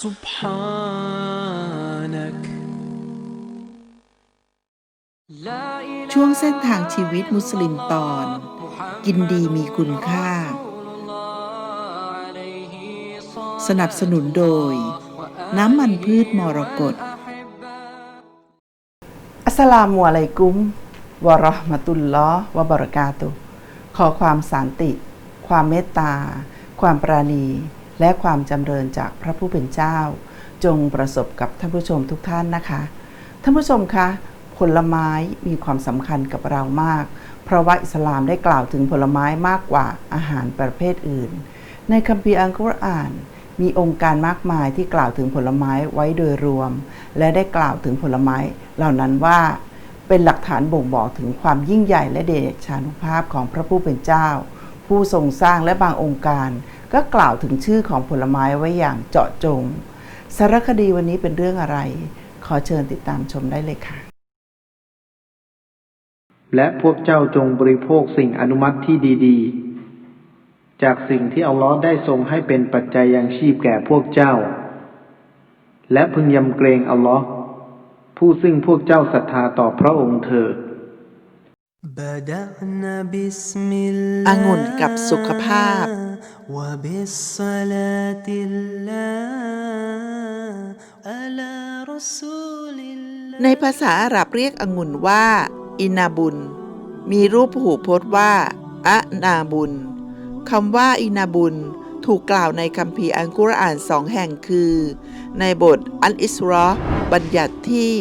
سبحانك ช่วงเส้นทางชีวิตมุสลิมตอน กินดีมีคุณค่า สนับสนุนโดย น้ำมันพืชมรกต อัสสลามุอะลัยกุม วะเราะห์มะตุลลอฮ์วะบะเราะกาตุฮ์ขอความสันติ ความเมตตา ความปราณี และความจำเริญจากพระผู้เป็นเจ้า จงประสบกับท่านผู้ชมทุกท่านนะคะ ท่านผู้ชมคะ ผลไม้มีความสำคัญกับเรามาก เพราะว่าอิสลามได้กล่าวถึงผลไม้มากกว่าอาหารประเภทอื่น ในคัมภีร์อัลกุรอาน มีองค์การมากมายที่กล่าวถึงผลไม้ไว้โดยรวม และได้กล่าวถึงผลไม้เหล่านั้นว่าเป็นหลักฐานบ่งบอกถึงความยิ่งใหญ่และเดชานุภาพของพระผู้เป็นเจ้า ผู้ทรงสร้างและบางองค์การ ก็กล่าวถึงชื่อของผลไม้ไว้อย่างเจาะจง สารคดีวันนี้เป็นเรื่องอะไร ขอเชิญติดตามชมได้เลยค่ะ และพวกเจ้าจงบริโภคสิ่งอนุมัติที่ดีๆ จากสิ่งที่อัลลอฮ์ได้ทรงให้เป็นปัจจัยยังชีพแก่พวกเจ้า และพึงยำเกรงอัลลอฮ์ผู้ซึ่งพวกเจ้าศรัทธาต่อพระองค์เถิด อังุ่นกับสุขภาพ ในภาษาอาหรับเรียกองุ่นว่า อินาบุญ มีรูปหูพจน์ว่าอะนาบุญคำว่าอินาบุญถูกกล่าวในคัมภีร์อัลกุรอานสองแห่งคือ ในบทอัลอิสรอบัญญัติที่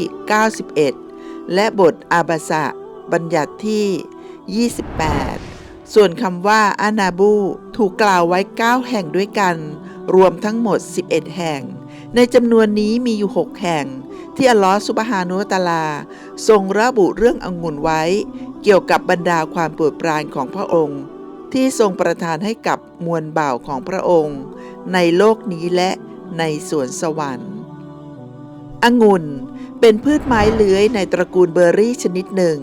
91 และบทอาบาสะ บัญญัติที่ 28 ส่วนคำว่าอานาบูถูกกล่าวไว้ 9 แห่งด้วยกัน รวมทั้งหมด 11 แห่ง ในจำนวนนี้มีอยู่ 6 แห่ง ที่อัลลอฮฺสุบฮานุวะตะอาลา ทรงระบุเรื่ององุ่นไว้ เกี่ยวกับบรรดาความปรดปรานของพระองค์ ที่ทรงประทานให้กับมวลบ่าวของพระองค์ ในโลกนี้และในสวนสวรรค์องุ่นเป็นพืชไม้เลื้อยในตระกูลเบอร์รี่ชนิดหนึ่ง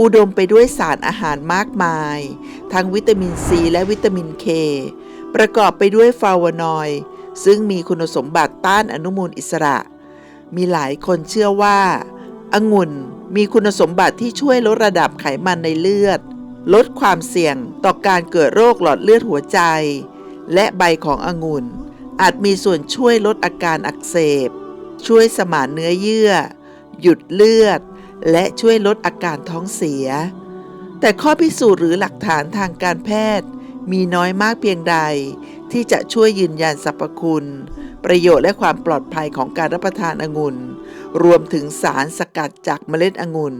อุดมไปด้วยสารอาหารมากมาย ทั้งวิตามินซีและวิตามินเค ประกอบไปด้วยฟลาวานอยด์ซึ่งมีคุณสมบัติต้านอนุมูลอิสระ มีหลายคนเชื่อว่าองุ่นมีคุณสมบัติที่ช่วยลดระดับไขมันในเลือด ลดความเสี่ยงต่อการเกิดโรคหลอดเลือดหัวใจ และใบขององุ่น อาจมีส่วนช่วยลดอาการอักเสบ ช่วยสมานเนื้อเยื่อ หยุดเลือด และช่วยลดอาการท้องเสีย แต่ข้อพิสูจน์หรือหลักฐานทางการแพทย์ มีน้อยมากเพียงใด ที่จะช่วยยืนยันสรรพคุณ ประโยชน์และความปลอดภัยของการรับประทานองุ่น รวมถึงสารสกัดจากเมล็ดองุ่น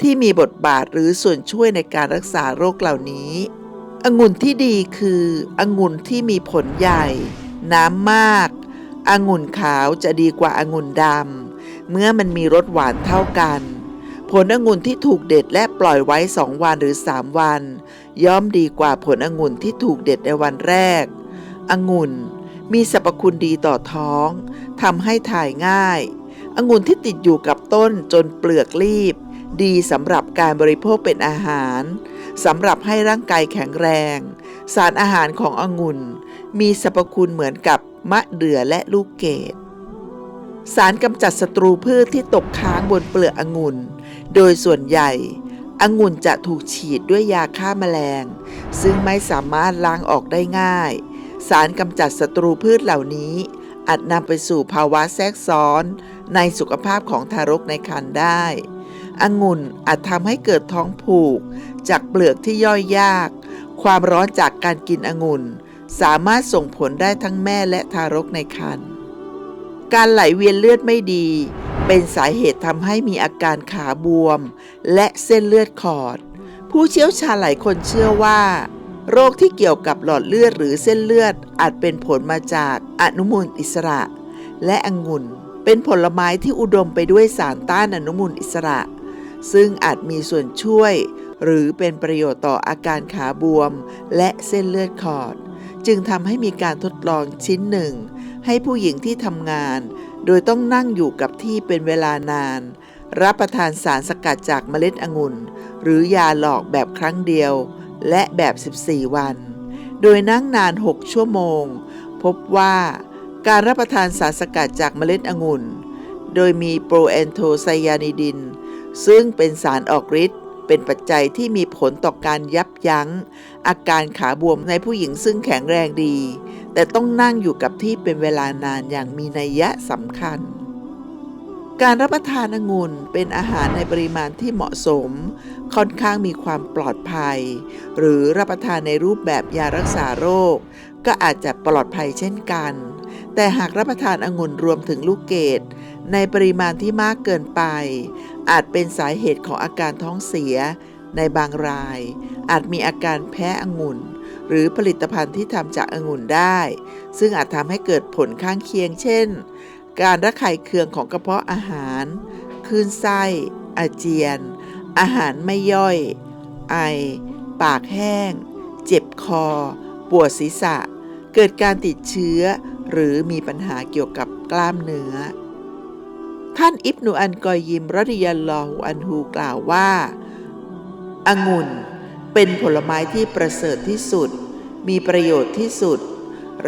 ที่มีบทบาทหรือส่วนช่วยในการรักษาโรคเหล่านี้องุ่นที่ดีคือองุ่นที่มีผลใหญ่ น้ำมากองุ่นขาวจะดีกว่าองุ่นดำเมื่อมันมีรสหวานเท่ากัน ผลองุ่นที่ถูกเด็ดและปล่อยไว้ 2 วันหรือ 3 วัน ย่อมดีกว่าผลองุ่นที่ถูกเด็ดในวันแรก องุ่นมีสรรพคุณดีต่อท้องทำให้ถ่ายง่าย องุ่นที่ติดอยู่กับต้นจนเปลือกรีบ ดีสำหรับการบริโภคเป็นอาหารสำหรับให้ร่างกายแข็งแรง สารอาหารขององุ่น มีสรรพคุณเหมือนกับมะเดื่อและลูกเกด สารกำจัดศัตรูพืชที่ตกค้างบนเปลือกองุ่น โดยส่วนใหญ่องุ่นจะถูกฉีดด้วยยาฆ่าแมลง ซึ่งไม่สามารถล้างออกได้ง่าย สารกำจัดศัตรูพืชเหล่านี้ อาจนำไปสู่ภาวะแทรกซ้อน ในสุขภาพของทารกในครรภ์ได้องุ่นอาจทำให้เกิดท้องผูก จากเปลือกที่ย่อยยาก ความร้อนจากการกินองุ่น สามารถส่งผลได้ทั้งแม่และทารกในครรภ์ การไหลเวียนเลือดไม่ดี เป็นสาเหตุทำให้มีอาการขาบวม และเส้นเลือดขอด ผู้เชี่ยวชาญหลายคนเชื่อว่า โรคที่เกี่ยวกับหลอดเลือดหรือเส้นเลือดอาจเป็นผลมาจากอนุมูลอิสระ และองุ่น เป็นผลไม้ที่อุดมไปด้วยสารต้านอนุมูลอิสระ ซึ่งอาจมีส่วนช่วย หรือเป็นประโยชน์ต่ออาการขาบวม และเส้นเลือดขอด จึงทำให้มีการทดลองชิ้นหนึ่ง ให้ผู้หญิงที่ทำงาน โดยต้องนั่งอยู่กับที่เป็นเวลานาน รับประทานสารสกัดจากเมล็ดองุ่น หรือยาหลอกแบบครั้งเดียว และแบบ 14 วัน โดยนั่งนาน 6 ชั่วโมง พบว่าการรับประทานสารสกัดจากเมล็ดองุ่น โดยมีโปรแอนโทไซยานิดิน ซึ่งเป็นสารออกฤทธิ์เป็นปัจจัยที่มีผลต่อการยับยั้ง อาการขาบวมในผู้หญิงซึ่งแข็งแรงดี แต่ต้องนั่งอยู่กับที่เป็นเวลานานอย่างมีนัยยะสำคัญ การรับประทานองุ่นเป็นอาหารในปริมาณที่เหมาะสม ค่อนข้างมีความปลอดภัย หรือรับประทานในรูปแบบยารักษาโรค ก็อาจจะปลอดภัยเช่นกัน แต่หากรับประทานองุ่นรวมถึงลูกเกดในปริมาณที่มากเกินไป อาจเป็นสาเหตุของอาการท้องเสีย ในบางราย อาจมีอาการแพ้องุ่น หรือผลิตภัณฑ์ที่ทำจากองุ่นได้ ซึ่งอาจทำให้เกิดผลข้างเคียง เช่น การระคายเคืองของกระเพาะอาหาร คลื่นไส้ อาเจียน อาหารไม่ย่อย ไอ ปากแห้ง เจ็บคอ ปวดศีรษะ เกิดการติดเชื้อ หรือมีปัญหาเกี่ยวกับกล้ามเนื้อ ท่านอิบนุอันกอยยิมรดิยัลลอฮุอันฮูกล่าวว่าองุ่น เป็นผลไม้ที่ประเสริฐที่สุด มีประโยชน์ที่สุด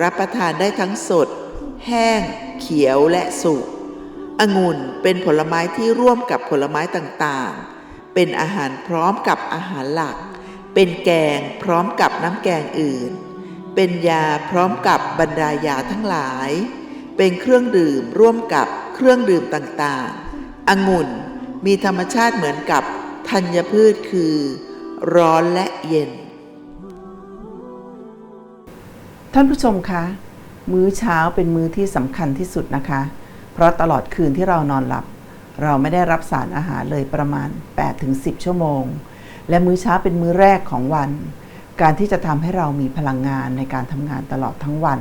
รับประทานได้ทั้งสด แห้ง เขียวและสุกองุ่นเป็นผลไม้ที่ร่วมกับผลไม้ต่างๆ เป็นอาหารพร้อมกับอาหารหลัก เป็นแกงพร้อมกับน้ำแกงอื่น เป็นยาพร้อมกับบรรดายาทั้งหลาย เป็นเครื่องดื่มร่วมกับเครื่องดื่มต่างๆ องุ่นมีธรรมชาติเหมือนกับธัญพืชคือ ร้อนและเย็น ท่านผู้ชมคะ มื้อเช้าเป็นมื้อที่สำคัญที่สุดนะคะ เพราะตลอดคืนที่เรานอนหลับ เราไม่ได้รับสารอาหารเลยประมาณ 8-10 ชั่วโมง และมื้อเช้าเป็นมื้อแรกของวัน การที่จะทำให้เรามีพลังงานในการทำงานตลอดทั้งวัน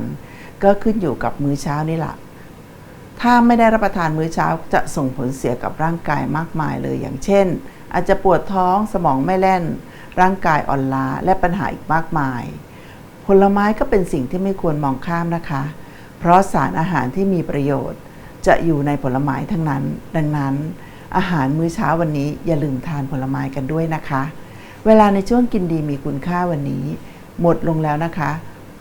ก็ขึ้นอยู่กับมื้อเช้านี่แหละถ้าไม่ได้รับประทานมื้อเช้าจะส่งผลเสียกับร่างกายมากมายเลยอย่างเช่น อาจจะปวดท้องสมองไม่แล่น ร่างกายอ่อนล้าและปัญหาอีกมากมาย ผลไม้ก็เป็นสิ่งที่ไม่ควรมองข้ามนะคะ เพราะสารอาหารที่มีประโยชน์ จะอยู่ในผลไม้ทั้งนั้น ดังนั้น อาหารมื้อเช้าวันนี้อย่าลืมทานผลไม้กันด้วยนะคะ เวลาในช่วงกินดีมีคุณค่าวันนี้ หมดลงแล้วนะคะ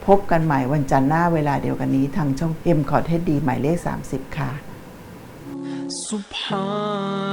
พบกันใหม่วันจันทร์หน้าเวลาเดียวกันนี้ทางช่องเอ็มคอร์เทสดีหมายเลข 30 ค่ะ سبحانك